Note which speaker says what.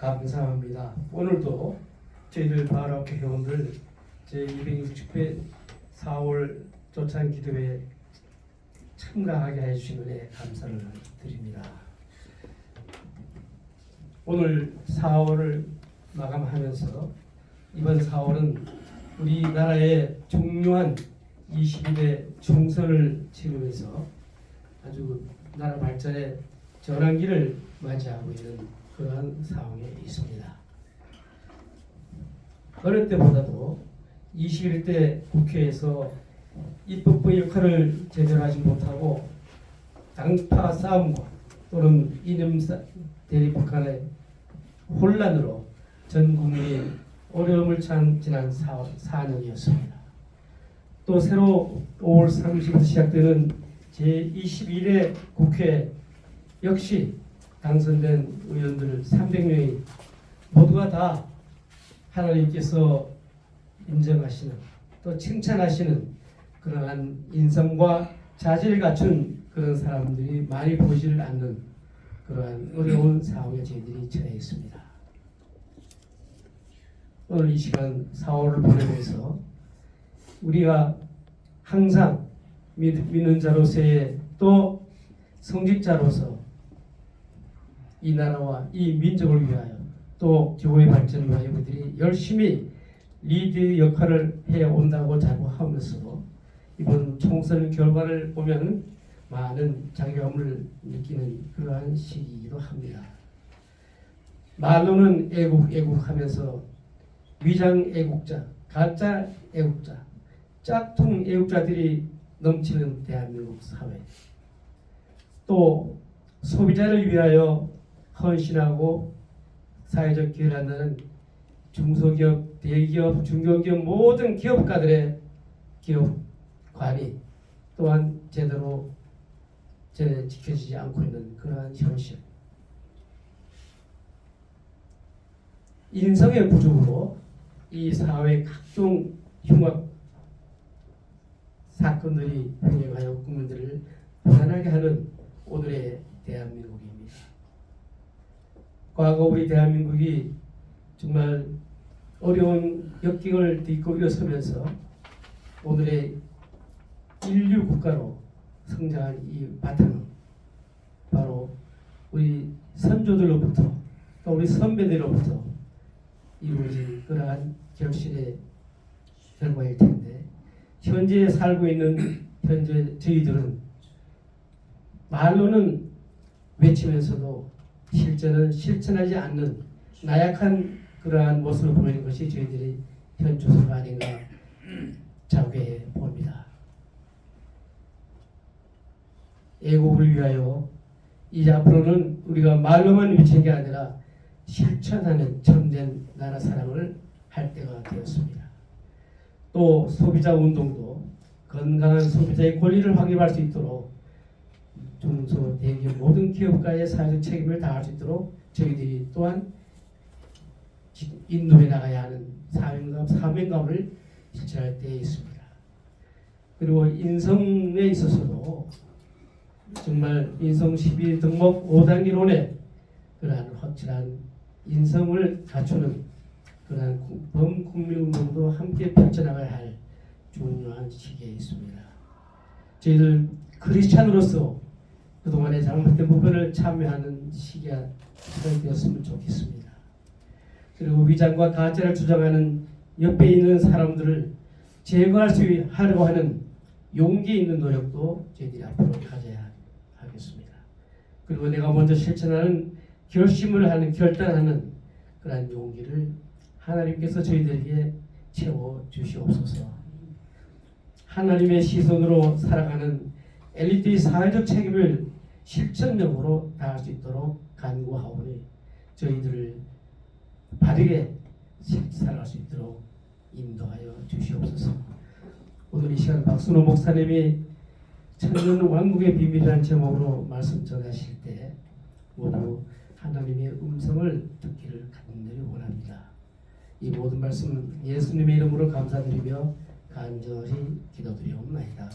Speaker 1: 감사합니다. 오늘도 저희들 바라크 회원들 제 260회 4월 조찬 기도회에 참가하게 해주신 은혜 감사를 드립니다. 오늘 4월을 마감하면서 이번 4월은 우리나라의 중요한 21대 총선을 치르면서 아주 나라 발전의 전환기를 맞이하고 있는 그러한 상황에 있습니다. 어느 때보다도 21대 국회에서 입법부의 역할을 제대로 하지 못하고 당파 싸움과 또는 이념 싸- 대립 간의 혼란으로 전 국민이 어려움을 찬 지난 4, 4년이었습니다. 또 새로 5월 30일부터 시작되는 제21회 국회 역시 당선된 의원들 300명이 모두가 다 하나님께서 인정하시는 또 칭찬하시는 그러한 인성과 자질을 갖춘 그런 사람들이 많이 보이지를 않는 그러한 어려운 상황에 저희들이 처해 있습니다. 오늘 이 시간 4월을 보내면서 우리가 항상 믿, 믿는 자로서의 또 성직자로서 이 나라와 이 민족을 위하여 또 교회 발전을 위하여 우리들이 열심히 리드 역할을 해 온다고 자부하면서 이번 총선 결과를 보면 많은 자괴감을 느끼는 그러한 시기이기도 합니다. 말로는 애국 애국하면서 위장 애국자, 가짜 애국자, 짝퉁 애국자들이 넘치는 대한민국 사회. 또 소비자를 위하여 헌신하고 사회적 기회를 한다는 중소기업, 대기업, 중견기업 모든 기업가들의 기업 관이 또한 제대로 제 지켜지지 않고 있는 그러한 현실. 인성의 부족으로 이 사회 각종 흉악 사건들이 행해하여 국민들을 불안하게 하는 오늘의 대한민국입니다. 과거 우리 대한민국이 정말 어려운 역경을 딛고 일어서면서 오늘의 인류 국가로 성장한 이 바탕은 바로 우리 선조들로부터 또 우리 선배들로부터 이루어진 그러한 결실의 결과일 텐데 현재 살고 있는 현재 저희들은 말로는 외치면서도 실제는 실천하지 않는 나약한 그러한 모습을 보이는 것이 저희들이 현 주소가 아닌가 자괴해 봅니다. 애국을 위하여 이제 앞으로는 우리가 말로만 외치는 게 아니라 실천하는 참된 나라 사랑을 할 때가 되었습니다. 또 소비자 운동도 건강한 소비자의 권리를 확립할 수 있도록 중소 대기업 모든 기업가의 사회적 책임을 다할 수 있도록 저희들이 또한 인도해 나가야 하는 사명감, 사명감을 실천할 때에 있습니다. 그리고 인성에 있어서도 정말 인성 12 등록 5단계론에 그러한 확실한 인성을 갖추는 그러한 범국민운동도 함께 펼쳐나가야 할 중요한 시기에 있습니다. 저희들 크리스찬으로서 그동안에 잘못된 부분을 참여하는 시기가 되었으면 좋겠습니다. 그리고 위장과 가짜를 주장하는 옆에 있는 사람들을 제거할 수 하려고 하는 용기 있는 노력도 저희들이 앞으로 가져야 하겠습니다. 그리고 내가 먼저 실천하는 결심을 하는 결단하는 그러한 용기를 하나님께서 저희들에게 채워 주시옵소서. 하나님의 시선으로 살아가는 엘리트의 사회적 책임을 실천적으로 다할 수 있도록 간구하오니 저희들을 바르게 살아갈 수 있도록 인도하여 주시옵소서. 오늘 이 시간 박순호 목사님이 천년 왕국의 비밀이라는 제목으로 말씀 전하실 때 모두 하나님의 음성을 듣기를 간절히 원합니다. 이 모든 말씀 예수님의 이름으로 감사드리며 간절히 기도드리옵나이다.